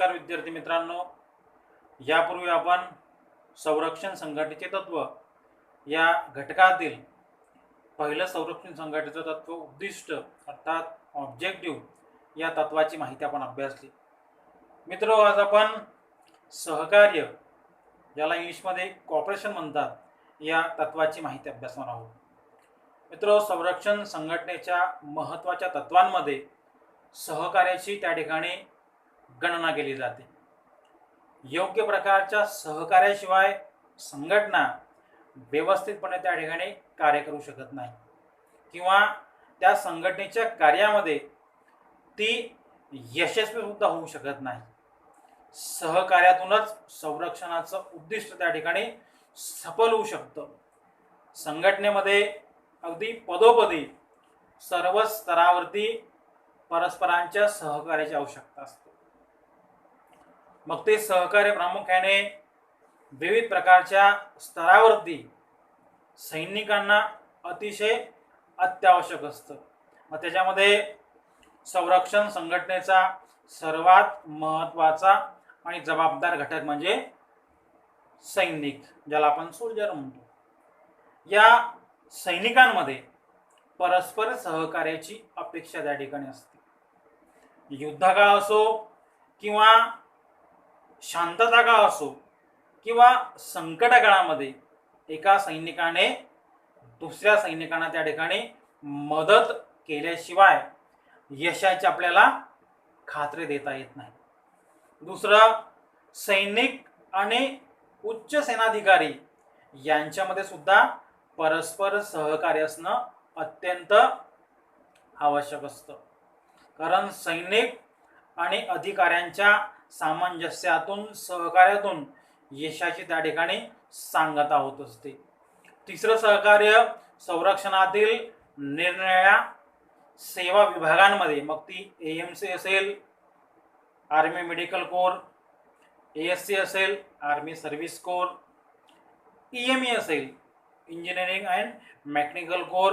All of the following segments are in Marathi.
नमस्कार विद्यार्थी मित्रांनो. यापूर्वी आपण संरक्षण संघटनेचे तत्व या घटकातील पहिलं संरक्षण संघटनेचं तत्व उद्दिष्ट अर्थात ऑब्जेक्टिव्ह या तत्वाची माहिती आपण अभ्यासली. मित्र आज आपण सहकार्य ज्याला इंग्लिशमध्ये कॉपरेशन म्हणतात या तत्वाची माहिती अभ्यासणार आहोत. मित्र संरक्षण संघटनेच्या महत्त्वाच्या तत्वांमध्ये सहकार्याची त्या ठिकाणी गणना केली जाते. योग्य प्रकारच्या सहकार्याशिवाय संघटना व्यवस्थितपणे त्या ठिकाणी कार्य करू शकत नाही. किंवा त्या संघटनेच्या कार्यामध्ये ती यशस्वी सुद्धा होऊ शकत नाही. सहकार्यातूनच संरक्षणाचं उद्दिष्ट त्या ठिकाणी सफल होऊ शकतं. संघटनेमध्ये अगदी पदोपदी सर्व स्तरावरती परस्परांच्या सहकार्याची आवश्यकता असते. मग ते सहकार्य प्रामुख्याने विविध प्रकारच्या स्तरावरती सैनिकांना अतिशय अत्यावश्यक असतं. मग त्याच्यामध्ये संरक्षण संघटनेचा सर्वात महत्त्वाचा आणि जबाबदार घटक म्हणजे सैनिक ज्याला आपण सोल्जर म्हणतो. या सैनिकांमध्ये परस्पर सहकार्याची अपेक्षा त्या ठिकाणी असते. युद्धकाळ असो किंवा शांतता काळ असो किंवा संकट काळामध्ये एका सैनिकाने दुसऱ्या सैनिकांना त्या ठिकाणी मदत केल्याशिवाय यशाची आपल्याला खात्री देता येत नाही. दुसरं सैनिक आणि उच्च सेनाधिकारी यांच्यामध्ये सुद्धा परस्पर सहकार्य असणं अत्यंत आवश्यक असतं. कारण सैनिक आणि अधिकाऱ्यांच्या सामंजस्यातून सहकार्यातून यशाची त्या ठिकाणी सांगता होत असते. तिसरं सहकार्य संरक्षणातील निरनिराळ्या सेवा विभागांमध्ये मग ती ए एम सी असेल army medical corps A S C असेल army service corps E M E असेल इंजिनिअरिंग अँड मेकॅनिकल कोर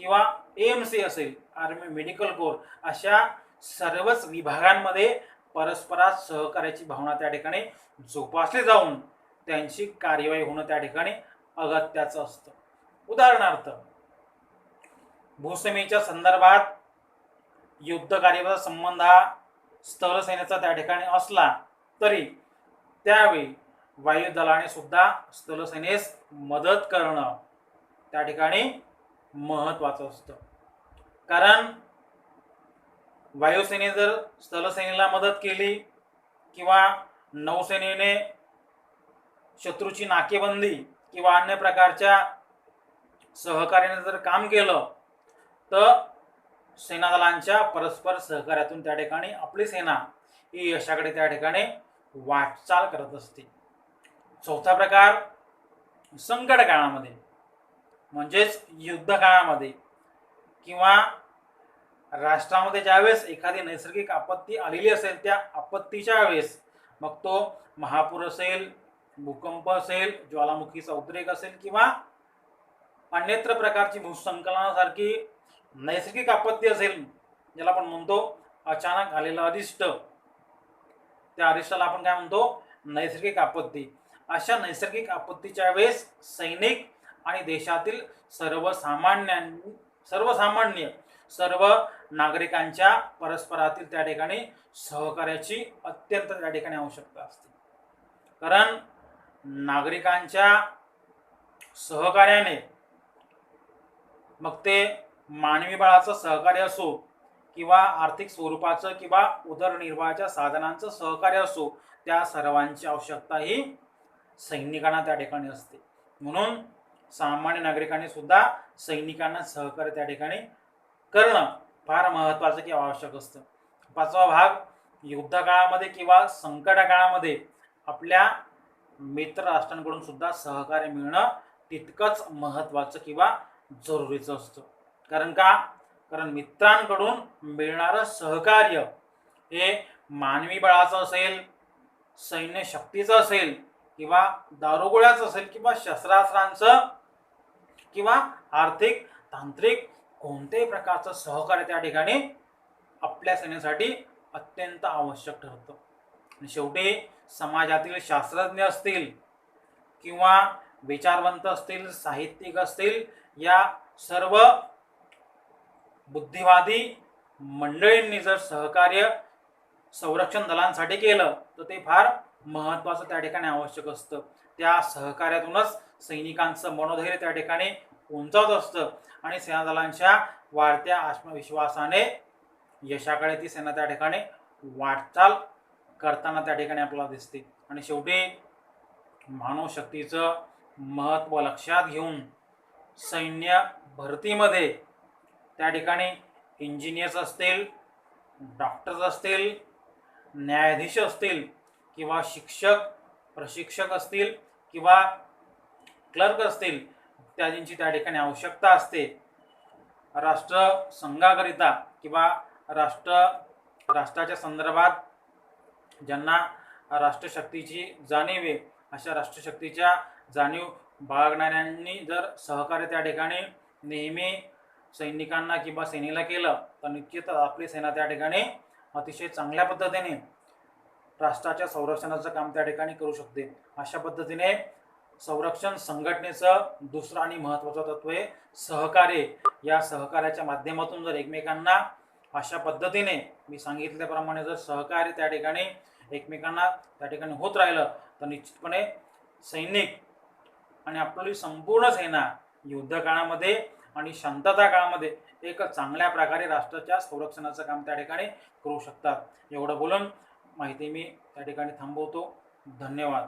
किंवा ए एम सी असेल आर्मी मेडिकल कोर अशा सर्वच विभागांमध्ये परस्परात सहकार्याची भावना त्या ठिकाणी जोपासली जाऊन त्यांची कार्यवाही होणं त्या ठिकाणी अगत्याचं असतं. उदाहरणार्थ भूसमीच्या संदर्भात युद्ध कार्याचा संबंध हा स्थलसेनेचा त्या ठिकाणी असला तरी त्यावेळी वायुदलाने सुद्धा स्थलसेनेस मदत करणं त्या ठिकाणी महत्त्वाचं असतं. कारण वायुसेने जर स्थलसेनेला मदत केली किंवा नौसेनेने शत्रूची नाकेबंदी किंवा अन्य प्रकारच्या सहकार्याने जर काम केलं तर सेनादलांच्या परस्पर सहकार्यातून त्या ठिकाणी आपली सेना ही यशाकडे त्या ठिकाणी वाटचाल करत असते. चौथा प्रकार संकट काळामध्ये म्हणजेच युद्ध काळामध्ये किंवा राष्ट्रामध्ये ज्यावेळेस एखादी नैसर्गिक आपत्ती आलेली असेल त्या आपत्तीच्या वेळेस मग तो महापूर असेल भूकंप असेल ज्वालामुखीचा उद्रेक असेल किंवा अन्यत्र प्रकारची भूसंकलनासारखी नैसर्गिक आपत्ती असेल ज्याला आपण म्हणतो अचानक आलेलं अरिष्ट त्या अरिष्टाला आपण काय म्हणतो? नैसर्गिक आपत्ती. अशा नैसर्गिक आपत्तीच्या वेळेस सैनिक आणि देशातील सर्वसामान्यां सर्वसामान्य सर्व नागरिकांच्या परस्परातील त्या ठिकाणी सहकार्याची अत्यंत त्या ठिकाणी आवश्यकता असते. कारण नागरिकांच्या सहकार्याने मग ते मानवी बळाचं सहकार्य असो किंवा आर्थिक स्वरूपाचं किंवा उदरनिर्वाहाच्या साधनांचं सहकार्य असो त्या सर्वांची आवश्यकता ही सैनिकांना त्या ठिकाणी असते. म्हणून सामान्य नागरिकांनी सुद्धा सैनिकांना सहकार्य त्या ठिकाणी करणं फार महत्त्वाचं किंवा आवश्यक असतं. पाचवा भाग युद्ध काळामध्ये किंवा संकट काळामध्ये आपल्या मित्र राष्ट्रांकडून सुद्धा सहकार्य मिळणं तितकंच महत्त्वाचं किंवा जरुरीचं असतं. कारण का? कारण मित्रांकडून मिळणारं सहकार्य हे मानवी बळाचं असेल सैन्य शक्तीचं असेल किंवा दारुगोळ्याचं असेल किंवा शस्त्रास्त्रांचं किंवा आर्थिक तांत्रिक कोणत्याही प्रकारचं सहकार्य त्या ठिकाणी आपल्या सैन्यासाठी अत्यंत आवश्यक ठरतं. आणि शेवटी समाजातील शास्त्रज्ञ असतील किंवा विचारवंत असतील साहित्यिक असतील या सर्व बुद्धिवादी मंडळींनी जर सहकार्य संरक्षण दलांसाठी केलं तर ते फार महत्त्वाचं त्या ठिकाणी आवश्यक असतं. त्या सहकार्यातूनच सैनिकांचं मनोधैर्य त्या ठिकाणी उंचावत असतं. आणि सेनादलांच्या वाढत्या आत्मविश्वासाने यशाकडे ती सेना त्या ठिकाणी वाटचाल करताना त्या ठिकाणी आपल्याला दिसते. आणि शेवटी मानवशक्तीचं महत्त्व लक्षात घेऊन सैन्य भरतीमध्ये त्या ठिकाणी इंजिनियर्स असतील डॉक्टर्स असतील न्यायाधीश असतील किंवा शिक्षक प्रशिक्षक असतील किंवा क्लर्क असतील इत्यादींची त्या ठिकाणी आवश्यकता असते. राष्ट्र संघाकरिता किंवा राष्ट्र राष्ट्राच्या संदर्भात ज्यांना राष्ट्रशक्तीची जाणीव आहे अशा राष्ट्रशक्तीच्या जाणीव बाळगणाऱ्यांनी जर सहकार्य त्या ठिकाणी नेहमी सैनिकांना किंवा सेनेला केलं तर निश्चितच आपली सेना त्या ठिकाणी अतिशय चांगल्या पद्धतीने राष्ट्राच्या संरक्षणाचं काम त्या ठिकाणी करू शकते. अशा पद्धतीने संरक्षण संघटनेचं दुसरं आणि महत्त्वाचं तत्व आहे सहकार्य. या सहकार्याच्या माध्यमातून जर एकमेकांना अशा पद्धतीने मी सांगितल्याप्रमाणे जर सहकार्य त्या ठिकाणी एकमेकांना त्या ठिकाणी होत राहिलं तर निश्चितपणे सैनिक आणि आपली संपूर्ण सेना युद्धकाळामध्ये आणि शांतता काळामध्ये एक चांगल्या प्रकारे राष्ट्राच्या संरक्षणाचं काम त्या ठिकाणी करू शकतात. एवढं बोलून माहिती मी त्या ठिकाणी थांबवतो. धन्यवाद.